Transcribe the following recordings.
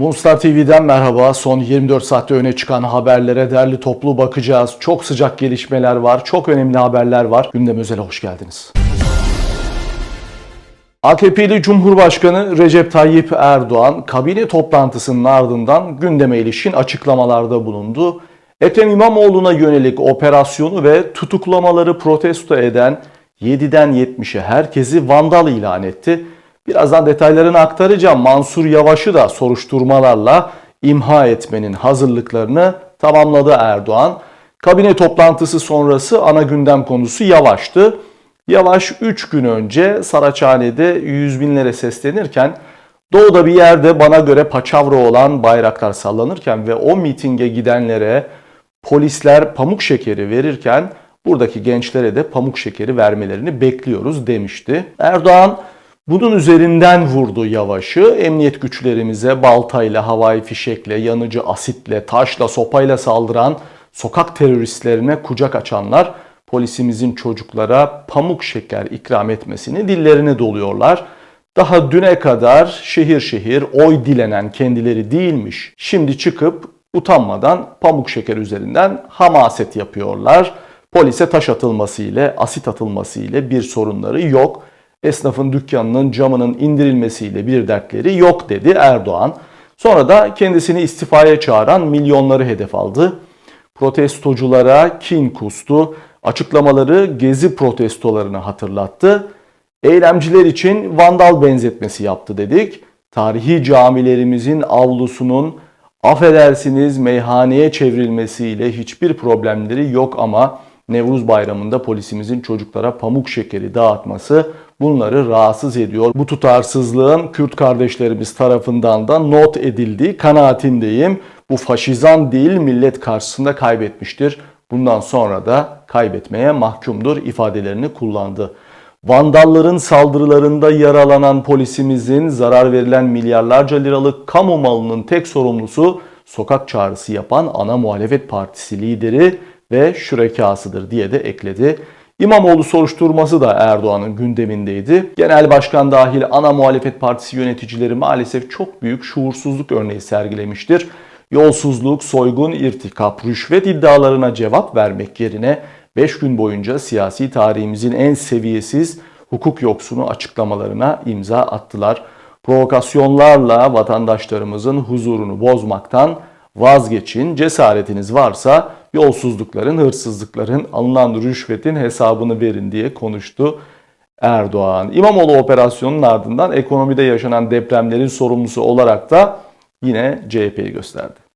Moonstar TV'den merhaba. Son 24 saatte öne çıkan haberlere derli toplu bakacağız. Çok sıcak gelişmeler var, çok önemli haberler var. Gündem Özel'e hoş geldiniz. AKP'li Cumhurbaşkanı Recep Tayyip Erdoğan kabine toplantısının ardından gündeme ilişkin açıklamalarda bulundu. Ekrem İmamoğlu'na yönelik operasyonu ve tutuklamaları protesto eden 7'den 70'e herkesi vandal ilan etti. Birazdan detaylarını aktaracağım. Mansur Yavaş'ı da soruşturmalarla imha etmenin hazırlıklarını tamamladı Erdoğan. Kabine toplantısı sonrası ana gündem konusu Yavaş'tı. Yavaş 3 gün önce Saraçhane'de yüz binlere seslenirken doğuda bir yerde bana göre paçavra olan bayraklar sallanırken ve o mitinge gidenlere polisler pamuk şekeri verirken buradaki gençlere de pamuk şekeri vermelerini bekliyoruz demişti. Erdoğan bunun üzerinden vurdu Yavaş'ı. Emniyet güçlerimize baltayla, havai fişekle, yanıcı asitle, taşla, sopayla saldıran sokak teröristlerine kucak açanlar polisimizin çocuklara pamuk şeker ikram etmesini dillerine doluyorlar. Daha düne kadar şehir şehir oy dilenen kendileri değilmiş. Şimdi çıkıp utanmadan pamuk şeker üzerinden hamaset yapıyorlar. Polise taş atılması ile, asit atılması ile bir sorunları yok. Esnafın dükkanının camının indirilmesiyle bir dertleri yok dedi Erdoğan. Sonra da kendisini istifaya çağıran milyonları hedef aldı. Protestoculara kin kustu. Açıklamaları gezi protestolarını hatırlattı. Eylemciler için vandal benzetmesi yaptı dedik. Tarihi camilerimizin avlusunun affedersiniz meyhaneye çevrilmesiyle hiçbir problemleri yok ama Nevruz Bayramı'nda polisimizin çocuklara pamuk şekeri dağıtması bunları rahatsız ediyor. Bu tutarsızlığın Kürt kardeşlerimiz tarafından da not edildiği kanaatindeyim. Bu faşizan değil millet karşısında kaybetmiştir. Bundan sonra da kaybetmeye mahkumdur ifadelerini kullandı. Vandalların saldırılarında yaralanan polisimizin zarar verilen milyarlarca liralık kamu malının tek sorumlusu sokak çağrısı yapan ana muhalefet partisi lideri ve şürekasıdır diye de ekledi. İmamoğlu soruşturması da Erdoğan'ın gündemindeydi. Genel başkan dahil ana muhalefet partisi yöneticileri maalesef çok büyük şuursuzluk örneği sergilemiştir. Yolsuzluk, soygun, irtikap, rüşvet iddialarına cevap vermek yerine 5 gün boyunca siyasi tarihimizin en seviyesiz hukuk yoksunu açıklamalarına imza attılar. Provokasyonlarla vatandaşlarımızın huzurunu bozmaktan vazgeçin. Cesaretiniz varsa yolsuzlukların, hırsızlıkların, alınan rüşvetin hesabını verin diye konuştu Erdoğan. İmamoğlu operasyonunun ardından ekonomide yaşanan depremlerin sorumlusu olarak da yine CHP'yi gösterdi.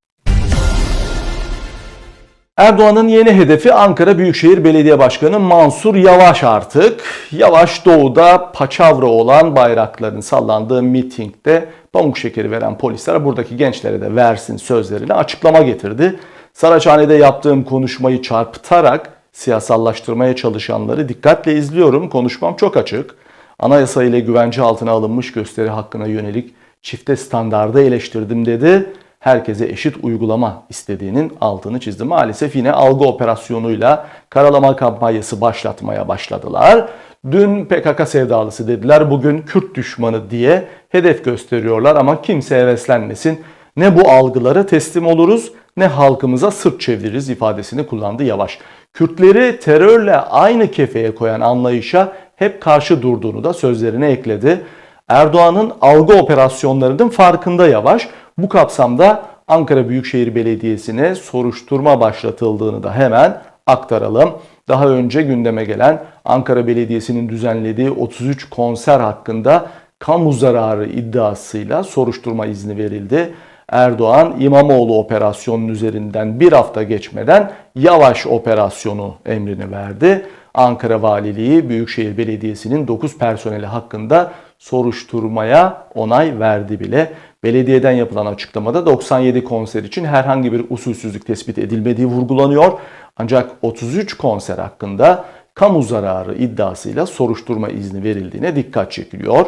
Erdoğan'ın yeni hedefi Ankara Büyükşehir Belediye Başkanı Mansur Yavaş artık. Yavaş doğuda paçavra olan bayrakların sallandığı mitingde pamuk şekeri veren polisler buradaki gençlere de versin sözlerine açıklama getirdi. Saraçhane'de yaptığım konuşmayı çarpıtarak siyasallaştırmaya çalışanları dikkatle izliyorum. Konuşmam çok açık. Anayasa ile güvence altına alınmış gösteri hakkına yönelik çifte standardı eleştirdim dedi herkese eşit uygulama istediğinin altını çizdi. Maalesef yine algı operasyonuyla karalama kampanyası başlatmaya başladılar. Dün PKK sevdalısı dediler, bugün Kürt düşmanı diye hedef gösteriyorlar ama kimse heveslenmesin. Ne bu algılara teslim oluruz ne halkımıza sırt çeviririz ifadesini kullandı Yavaş. Kürtleri terörle aynı kefeye koyan anlayışa hep karşı durduğunu da sözlerine ekledi. Erdoğan'ın algı operasyonlarının farkında Yavaş. Bu kapsamda Ankara Büyükşehir Belediyesi'ne soruşturma başlatıldığını da hemen aktaralım. Daha önce gündeme gelen Ankara Belediyesi'nin düzenlediği 33 konser hakkında kamu zararı iddiasıyla soruşturma izni verildi. Erdoğan İmamoğlu operasyonun üzerinden bir hafta geçmeden Yavaş operasyonu emrini verdi. Ankara Valiliği Büyükşehir Belediyesi'nin 9 personeli hakkında soruşturmaya onay verdi bile. Belediyeden yapılan açıklamada 97 konser için herhangi bir usulsüzlük tespit edilmediği vurgulanıyor. Ancak 33 konser hakkında kamu zararı iddiasıyla soruşturma izni verildiğine dikkat çekiliyor.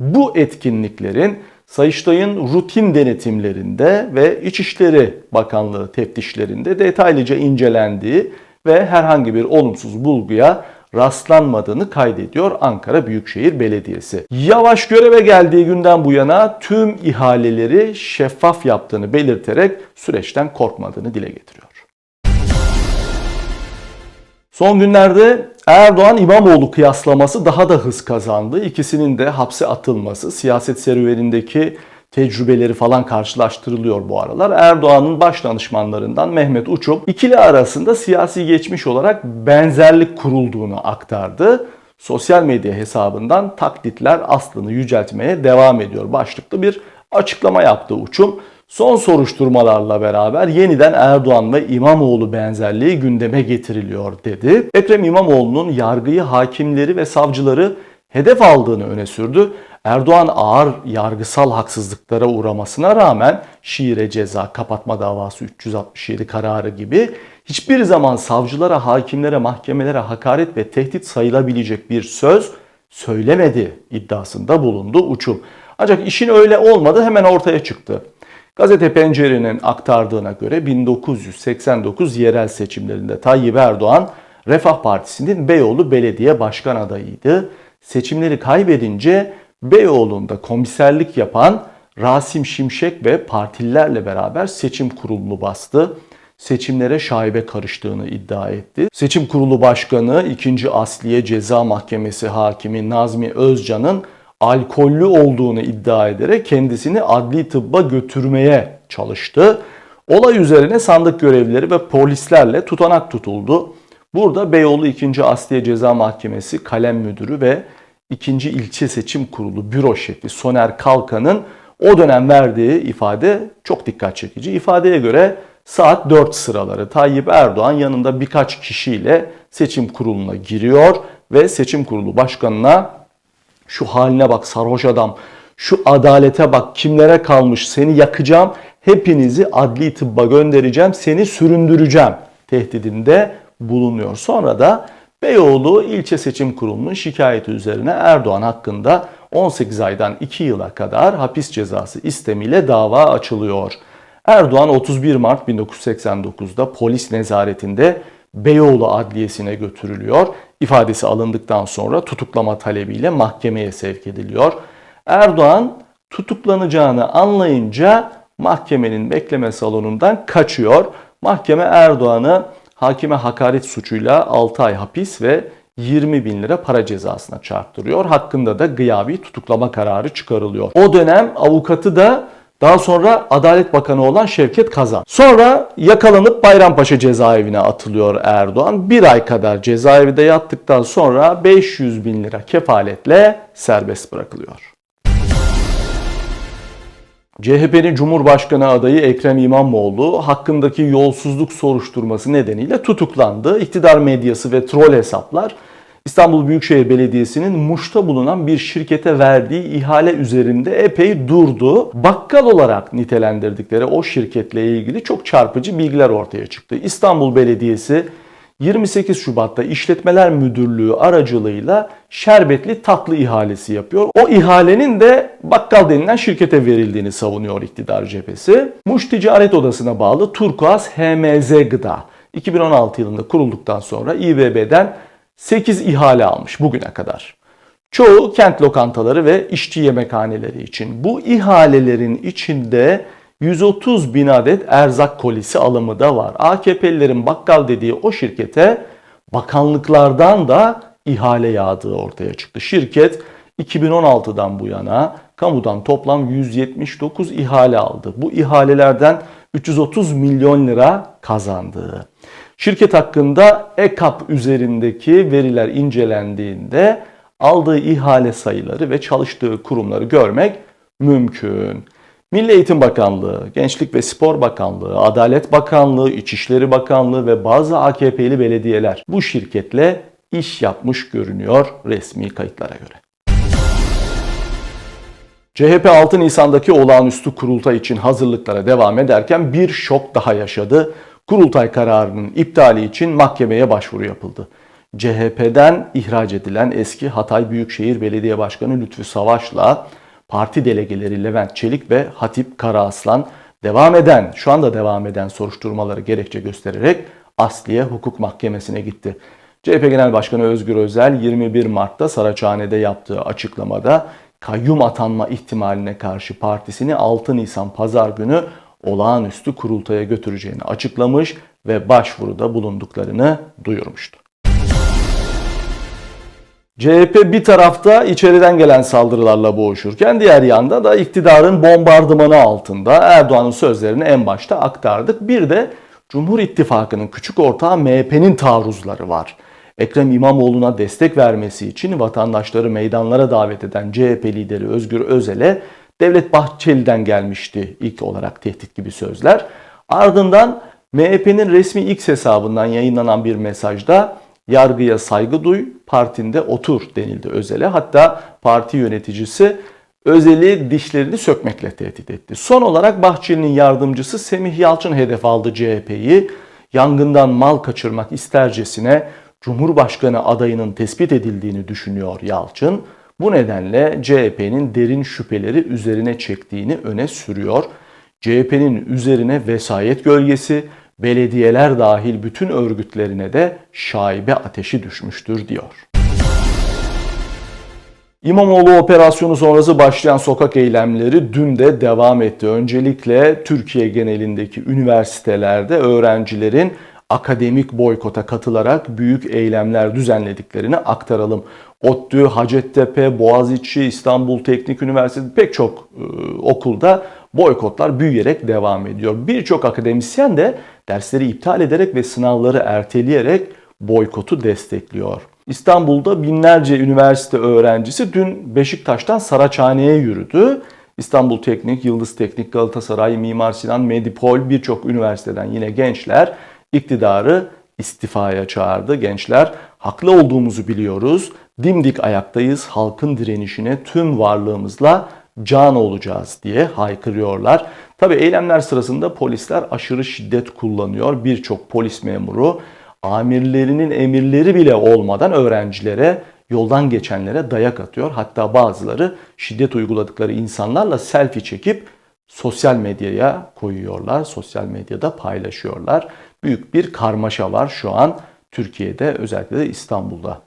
Bu etkinliklerin Sayıştay'ın rutin denetimlerinde ve İçişleri Bakanlığı teftişlerinde detaylıca incelendiği ve herhangi bir olumsuz bulguya rastlanmadığını kaydediyor Ankara Büyükşehir Belediyesi. Yavaş göreve geldiği günden bu yana tüm ihaleleri şeffaf yaptığını belirterek süreçten korkmadığını dile getiriyor. Son günlerde Erdoğan İmamoğlu kıyaslaması daha da hız kazandı. İkisinin de hapse atılması, siyaset serüvenindeki tecrübeleri falan karşılaştırılıyor bu aralar. Erdoğan'ın baş danışmanlarından Mehmet Uçup ikili arasında siyasi geçmiş olarak benzerlik kurulduğunu aktardı. Sosyal medya hesabından taklitler aslını yüceltmeye devam ediyor başlıklı bir açıklama yaptı Uçum. Son soruşturmalarla beraber yeniden Erdoğan ve İmamoğlu benzerliği gündeme getiriliyor dedi. Ekrem İmamoğlu'nun yargıyı, hakimleri ve savcıları hedef aldığını öne sürdü. Erdoğan ağır yargısal haksızlıklara uğramasına rağmen şiire ceza, kapatma davası 367 kararı gibi hiçbir zaman savcılara, hakimlere, mahkemelere hakaret ve tehdit sayılabilecek bir söz söylemedi iddiasında bulundu Uçum. Ancak işin öyle olmadı hemen ortaya çıktı. Gazete Pencere'nin aktardığına göre 1989 yerel seçimlerinde Tayyip Erdoğan Refah Partisi'nin Beyoğlu Belediye Başkan adayıydı. Seçimleri kaybedince Beyoğlu'nda komiserlik yapan Rasim Şimşek ve partililerle beraber seçim kurulunu bastı. Seçimlere şaibe karıştığını iddia etti. Seçim Kurulu Başkanı 2. Asliye Ceza Mahkemesi Hakimi Nazmi Özcan'ın alkollü olduğunu iddia ederek kendisini adli tıbba götürmeye çalıştı. Olay üzerine sandık görevlileri ve polislerle tutanak tutuldu. Burada Beyoğlu 2. Asliye Ceza Mahkemesi kalem müdürü ve 2. İlçe Seçim Kurulu büro şefi Soner Kalkan'ın o dönem verdiği ifade çok dikkat çekici. İfadeye göre saat 4 sıraları Tayyip Erdoğan yanında birkaç kişiyle seçim kuruluna giriyor ve seçim kurulu başkanına şu haline bak sarhoş adam, şu adalete bak kimlere kalmış seni yakacağım, hepinizi adli tıbba göndereceğim, seni süründüreceğim tehdidinde bulunuyor. Sonra da Beyoğlu İlçe Seçim Kurulu'nun şikayeti üzerine Erdoğan hakkında 18 aydan 2 yıla kadar hapis cezası istemiyle dava açılıyor. Erdoğan 31 Mart 1989'da polis nezaretinde Beyoğlu Adliyesi'ne götürülüyor. İfadesi alındıktan sonra tutuklama talebiyle mahkemeye sevk ediliyor. Erdoğan tutuklanacağını anlayınca mahkemenin bekleme salonundan kaçıyor. Mahkeme Erdoğan'ı hakime hakaret suçuyla 6 ay hapis ve 20 bin lira para cezasına çarptırıyor. Hakkında da gıyabi tutuklama kararı çıkarılıyor. O dönem avukatı da daha sonra Adalet Bakanı olan Şevket Kazan. Sonra yakalanıp Bayrampaşa cezaevine atılıyor Erdoğan. Bir ay kadar cezaevinde yattıktan sonra 500 bin lira kefaletle serbest bırakılıyor. CHP'nin Cumhurbaşkanı adayı Ekrem İmamoğlu hakkındaki yolsuzluk soruşturması nedeniyle tutuklandı. İktidar medyası ve troll hesaplar İstanbul Büyükşehir Belediyesi'nin Muş'ta bulunan bir şirkete verdiği ihale üzerinde epey durdu. Bakkal olarak nitelendirdikleri o şirketle ilgili çok çarpıcı bilgiler ortaya çıktı. İstanbul Belediyesi 28 Şubat'ta İşletmeler Müdürlüğü aracılığıyla şerbetli tatlı ihalesi yapıyor. O ihalenin de bakkal denilen şirkete verildiğini savunuyor iktidar cephesi. Muş Ticaret Odası'na bağlı Turkuaz HMZ Gıda 2016 yılında kurulduktan sonra İBB'den 8 ihale almış bugüne kadar. Çoğu kent lokantaları ve işçi yemekhaneleri için. Bu ihalelerin içinde 130 bin adet erzak kolisi alımı da var. AKP'lilerin bakkal dediği o şirkete bakanlıklardan da ihale yağdığı ortaya çıktı. Şirket 2016'dan bu yana kamudan toplam 179 ihale aldı. Bu ihalelerden 330 milyon lira kazandı. Şirket hakkında EKAP üzerindeki veriler incelendiğinde aldığı ihale sayıları ve çalıştığı kurumları görmek mümkün. Milli Eğitim Bakanlığı, Gençlik ve Spor Bakanlığı, Adalet Bakanlığı, İçişleri Bakanlığı ve bazı AKP'li belediyeler bu şirketle iş yapmış görünüyor resmi kayıtlara göre. CHP 6 Nisan'daki olağanüstü kurultay için hazırlıklara devam ederken bir şok daha yaşadı. Kurultay kararının iptali için mahkemeye başvuru yapıldı. CHP'den ihraç edilen eski Hatay Büyükşehir Belediye Başkanı Lütfü Savaş'la parti delegeleri Levent Çelik ve Hatip Karaaslan devam eden, şu anda devam eden soruşturmaları gerekçe göstererek Asliye Hukuk Mahkemesi'ne gitti. CHP Genel Başkanı Özgür Özel 21 Mart'ta Saraçhane'de yaptığı açıklamada kayyum atanma ihtimaline karşı partisini 6 Nisan pazar günü olağanüstü kurultaya götüreceğini açıklamış ve başvuruda bulunduklarını duyurmuştu. CHP bir tarafta içeriden gelen saldırılarla boğuşurken diğer yanda da iktidarın bombardımanı altında Erdoğan'ın sözlerini en başta aktardık. Bir de Cumhur İttifakı'nın küçük ortağı MHP'nin taarruzları var. Ekrem İmamoğlu'na destek vermesi için vatandaşları meydanlara davet eden CHP lideri Özgür Özel'e Devlet Bahçeli'den gelmişti ilk olarak tehdit gibi sözler. Ardından MHP'nin resmi X hesabından yayınlanan bir mesajda yargıya saygı duy, partinde otur denildi Özel'e. Hatta parti yöneticisi Özel'i dişlerini sökmekle tehdit etti. Son olarak Bahçeli'nin yardımcısı Semih Yalçın hedef aldı CHP'yi. Yangından mal kaçırmak istercesine Cumhurbaşkanı adayının tespit edildiğini düşünüyor Yalçın. Bu nedenle CHP'nin derin şüpheleri üzerine çektiğini öne sürüyor. CHP'nin üzerine vesayet gölgesi, belediyeler dahil bütün örgütlerine de şaibe ateşi düşmüştür diyor. İmamoğlu operasyonu sonrası başlayan sokak eylemleri dün de devam etti. Öncelikle Türkiye genelindeki üniversitelerde öğrencilerin akademik boykota katılarak büyük eylemler düzenlediklerini aktaralım. ODTÜ, Hacettepe, Boğaziçi, İstanbul Teknik Üniversitesi pek çok e, okulda boykotlar büyüyerek devam ediyor. Birçok akademisyen de dersleri iptal ederek ve sınavları erteleyerek boykotu destekliyor. İstanbul'da binlerce üniversite öğrencisi dün Beşiktaş'tan Saraçhane'ye yürüdü. İstanbul Teknik, Yıldız Teknik, Galatasaray, Mimar Sinan, Medipol birçok üniversiteden yine gençler iktidarı istifaya çağırdı. Gençler haklı olduğumuzu biliyoruz. Dimdik ayaktayız. Halkın direnişine tüm varlığımızla can olacağız diye haykırıyorlar. Tabi eylemler sırasında polisler aşırı şiddet kullanıyor. Birçok polis memuru amirlerinin emirleri bile olmadan öğrencilere, yoldan geçenlere dayak atıyor. Hatta bazıları şiddet uyguladıkları insanlarla selfie çekip sosyal medyaya koyuyorlar. Sosyal medyada paylaşıyorlar. Büyük bir karmaşa var şu an Türkiye'de özellikle de İstanbul'da.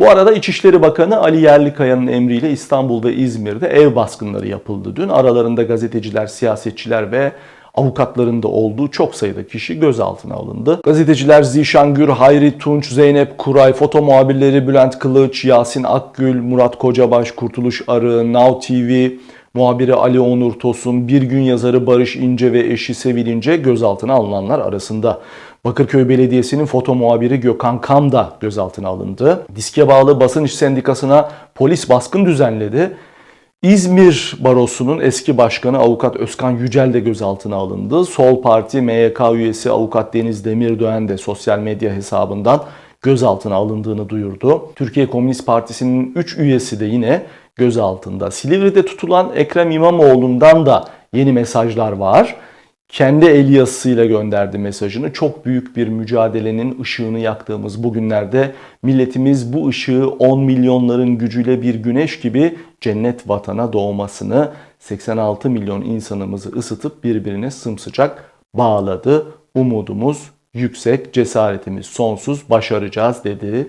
Bu arada İçişleri Bakanı Ali Yerlikaya'nın emriyle İstanbul ve İzmir'de ev baskınları yapıldı dün. Aralarında gazeteciler, siyasetçiler ve avukatların da olduğu çok sayıda kişi gözaltına alındı. Gazeteciler Zişan Gür, Hayri Tunç, Zeynep Kuray, foto muhabirleri Bülent Kılıç, Yasin Akgül, Murat Kocabaş, Kurtuluş Arı, Now TV, muhabiri Ali Onur Tosun, bir gün yazarı Barış İnce ve eşi Sevil İnce gözaltına alınanlar arasında. Bakırköy Belediyesi'nin foto muhabiri Gökhan Kam da gözaltına alındı. Diske bağlı basın iş sendikasına polis baskın düzenledi. İzmir Barosu'nun eski başkanı avukat Özkan Yücel de gözaltına alındı. Sol Parti MYK üyesi avukat Deniz Demirdoğan de sosyal medya hesabından gözaltına alındığını duyurdu. Türkiye Komünist Partisi'nin 3 üyesi de yine gözaltında. Silivri'de tutulan Ekrem İmamoğlu'ndan da yeni mesajlar var kendi el yazısıyla gönderdi mesajını. Çok büyük bir mücadelenin ışığını yaktığımız bugünlerde milletimiz bu ışığı 10 milyonların gücüyle bir güneş gibi cennet vatana doğmasını 86 milyon insanımızı ısıtıp birbirine sımsıcak bağladı. Umudumuz yüksek, cesaretimiz sonsuz, başaracağız dedi.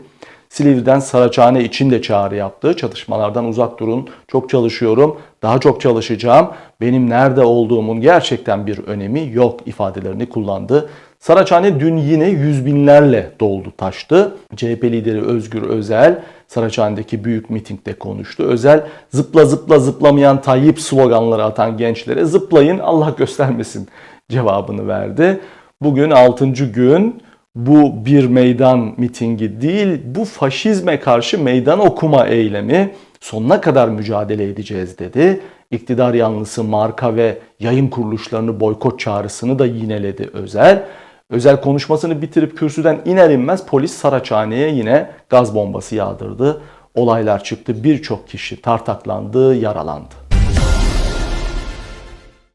Silivri'den Saraçhane için de çağrı yaptı. Çatışmalardan uzak durun. Çok çalışıyorum. Daha çok çalışacağım. Benim nerede olduğumun gerçekten bir önemi yok ifadelerini kullandı. Saraçhane dün yine yüz binlerle doldu taştı. CHP lideri Özgür Özel Saraçhane'deki büyük mitingde konuştu. Özel zıpla zıpla zıplamayan Tayyip sloganları atan gençlere zıplayın Allah göstermesin cevabını verdi. Bugün 6. gün bu bir meydan mitingi değil, bu faşizme karşı meydan okuma eylemi sonuna kadar mücadele edeceğiz dedi. İktidar yanlısı marka ve yayın kuruluşlarını boykot çağrısını da yineledi Özel. Özel konuşmasını bitirip kürsüden iner inmez polis Saraçhane'ye yine gaz bombası yağdırdı. Olaylar çıktı. Birçok kişi tartaklandı, yaralandı.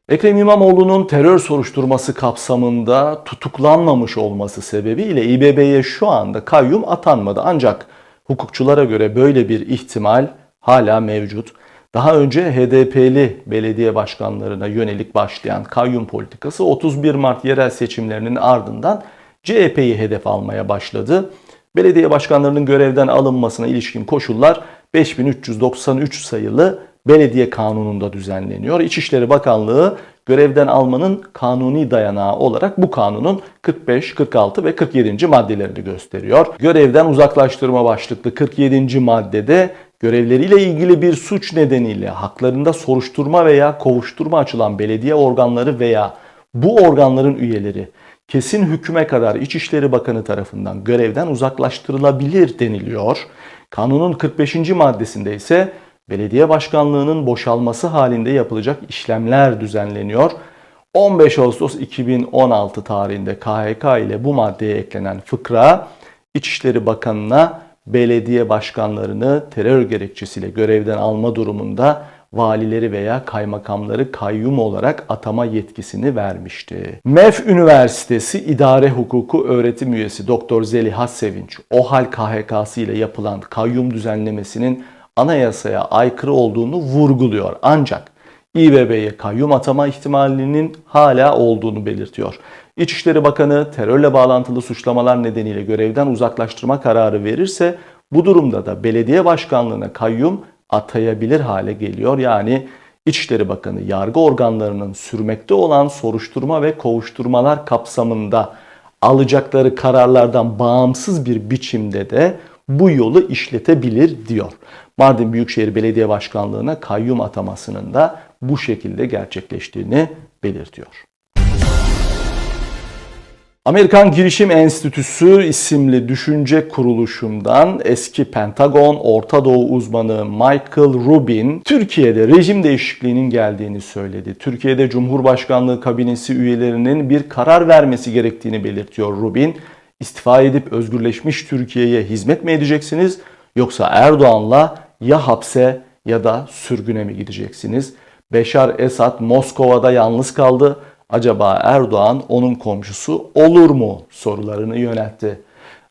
Ekrem İmamoğlu'nun terör soruşturması kapsamında tutuklanmamış olması sebebiyle İBB'ye şu anda kayyum atanmadı. Ancak hukukçulara göre böyle bir ihtimal hala mevcut. Daha önce HDP'li belediye başkanlarına yönelik başlayan kayyum politikası 31 Mart yerel seçimlerinin ardından CHP'yi hedef almaya başladı. Belediye başkanlarının görevden alınmasına ilişkin koşullar 5393 sayılı Belediye Kanunu'nda düzenleniyor. İçişleri Bakanlığı görevden almanın kanuni dayanağı olarak bu kanunun 45, 46 ve 47. maddelerini gösteriyor. Görevden uzaklaştırma başlıklı 47. maddede görevleriyle ilgili bir suç nedeniyle haklarında soruşturma veya kovuşturma açılan belediye organları veya bu organların üyeleri kesin hüküme kadar İçişleri Bakanı tarafından görevden uzaklaştırılabilir deniliyor. Kanunun 45. maddesinde ise belediye başkanlığının boşalması halinde yapılacak işlemler düzenleniyor. 15 Ağustos 2016 tarihinde KHK ile bu maddeye eklenen fıkra İçişleri Bakanı'na belediye başkanlarını terör gerekçesiyle görevden alma durumunda valileri veya kaymakamları kayyum olarak atama yetkisini vermişti. MEF Üniversitesi İdare Hukuku öğretim üyesi Doktor Zeliha Sevinç, OHAL KHK'sı ile yapılan kayyum düzenlemesinin anayasaya aykırı olduğunu vurguluyor. Ancak İBB'ye kayyum atama ihtimalinin hala olduğunu belirtiyor. İçişleri Bakanı terörle bağlantılı suçlamalar nedeniyle görevden uzaklaştırma kararı verirse bu durumda da belediye başkanlığına kayyum atayabilir hale geliyor. Yani İçişleri Bakanı yargı organlarının sürmekte olan soruşturma ve kovuşturmalar kapsamında alacakları kararlardan bağımsız bir biçimde de bu yolu işletebilir diyor. Mardin Büyükşehir Belediye Başkanlığı'na kayyum atamasının da bu şekilde gerçekleştiğini belirtiyor. Amerikan Girişim Enstitüsü isimli düşünce kuruluşundan eski Pentagon Orta Doğu uzmanı Michael Rubin Türkiye'de rejim değişikliğinin geldiğini söyledi. Türkiye'de Cumhurbaşkanlığı kabinesi üyelerinin bir karar vermesi gerektiğini belirtiyor Rubin. İstifa edip özgürleşmiş Türkiye'ye hizmet mi edeceksiniz yoksa Erdoğan'la ya hapse ya da sürgüne mi gideceksiniz? Beşar Esad Moskova'da yalnız kaldı acaba Erdoğan onun komşusu olur mu sorularını yöneltti.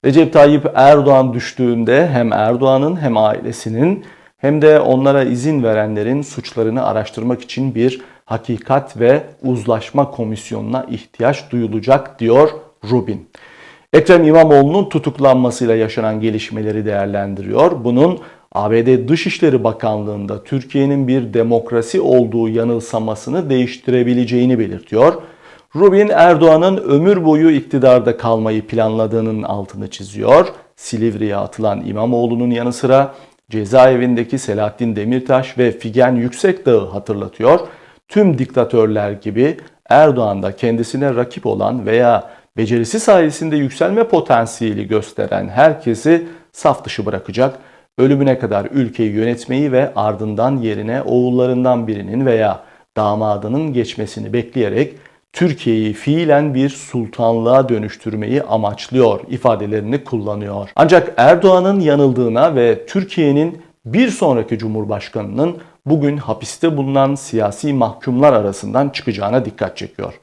Recep Tayyip Erdoğan düştüğünde hem Erdoğan'ın hem ailesinin hem de onlara izin verenlerin suçlarını araştırmak için bir hakikat ve uzlaşma komisyonuna ihtiyaç duyulacak diyor Rubin. Ekrem İmamoğlu'nun tutuklanmasıyla yaşanan gelişmeleri değerlendiriyor. Bunun ABD Dışişleri Bakanlığı'nda Türkiye'nin bir demokrasi olduğu yanılsamasını değiştirebileceğini belirtiyor. Rubin Erdoğan'ın ömür boyu iktidarda kalmayı planladığının altını çiziyor. Silivri'ye atılan İmamoğlu'nun yanı sıra cezaevindeki Selahattin Demirtaş ve Figen Yüksekdağ'ı hatırlatıyor. Tüm diktatörler gibi Erdoğan da kendisine rakip olan veya becerisi sayesinde yükselme potansiyeli gösteren herkesi saf dışı bırakacak ölümüne kadar ülkeyi yönetmeyi ve ardından yerine oğullarından birinin veya damadının geçmesini bekleyerek Türkiye'yi fiilen bir sultanlığa dönüştürmeyi amaçlıyor ifadelerini kullanıyor. Ancak Erdoğan'ın yanıldığına ve Türkiye'nin bir sonraki cumhurbaşkanının bugün hapiste bulunan siyasi mahkumlar arasından çıkacağına dikkat çekiyor.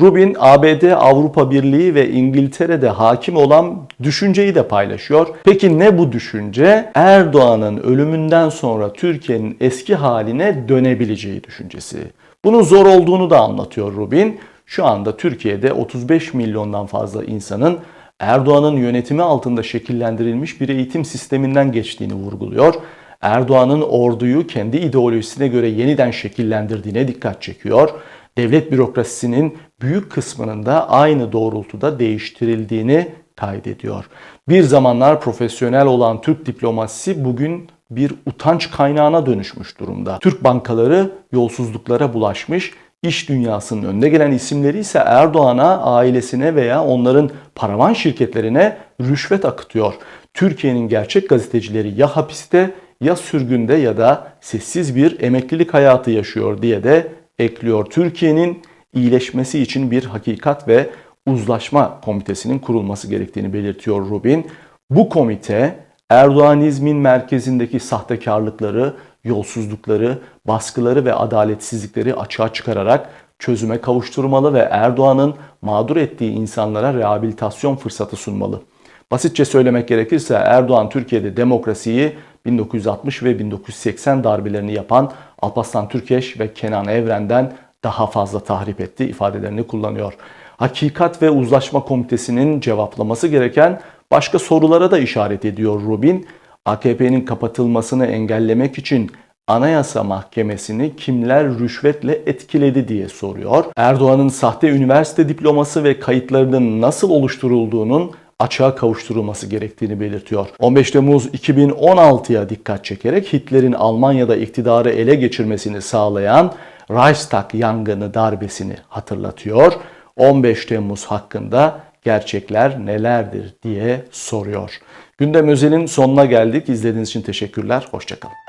Rubin ABD, Avrupa Birliği ve İngiltere'de hakim olan düşünceyi de paylaşıyor. Peki ne bu düşünce? Erdoğan'ın ölümünden sonra Türkiye'nin eski haline dönebileceği düşüncesi. Bunun zor olduğunu da anlatıyor Rubin. Şu anda Türkiye'de 35 milyondan fazla insanın Erdoğan'ın yönetimi altında şekillendirilmiş bir eğitim sisteminden geçtiğini vurguluyor. Erdoğan'ın orduyu kendi ideolojisine göre yeniden şekillendirdiğine dikkat çekiyor devlet bürokrasisinin büyük kısmının da aynı doğrultuda değiştirildiğini kaydediyor. Bir zamanlar profesyonel olan Türk diplomasisi bugün bir utanç kaynağına dönüşmüş durumda. Türk bankaları yolsuzluklara bulaşmış, iş dünyasının önde gelen isimleri ise Erdoğan'a, ailesine veya onların paravan şirketlerine rüşvet akıtıyor. Türkiye'nin gerçek gazetecileri ya hapiste ya sürgünde ya da sessiz bir emeklilik hayatı yaşıyor diye de ekliyor. Türkiye'nin iyileşmesi için bir hakikat ve uzlaşma komitesinin kurulması gerektiğini belirtiyor Rubin. Bu komite Erdoğanizmin merkezindeki sahtekarlıkları, yolsuzlukları, baskıları ve adaletsizlikleri açığa çıkararak çözüme kavuşturmalı ve Erdoğan'ın mağdur ettiği insanlara rehabilitasyon fırsatı sunmalı. Basitçe söylemek gerekirse Erdoğan Türkiye'de demokrasiyi 1960 ve 1980 darbelerini yapan Alparslan Türkeş ve Kenan Evren'den daha fazla tahrip etti ifadelerini kullanıyor. Hakikat ve Uzlaşma Komitesi'nin cevaplaması gereken Başka sorulara da işaret ediyor Rubin. AKP'nin kapatılmasını engellemek için Anayasa Mahkemesi'ni kimler rüşvetle etkiledi diye soruyor. Erdoğan'ın sahte üniversite diploması ve kayıtlarının nasıl oluşturulduğunun açığa kavuşturulması gerektiğini belirtiyor. 15 Temmuz 2016'ya dikkat çekerek Hitler'in Almanya'da iktidarı ele geçirmesini sağlayan Reichstag yangını darbesini hatırlatıyor. 15 Temmuz hakkında gerçekler nelerdir diye soruyor. Gündem Özel'in sonuna geldik. İzlediğiniz için teşekkürler. Hoşçakalın.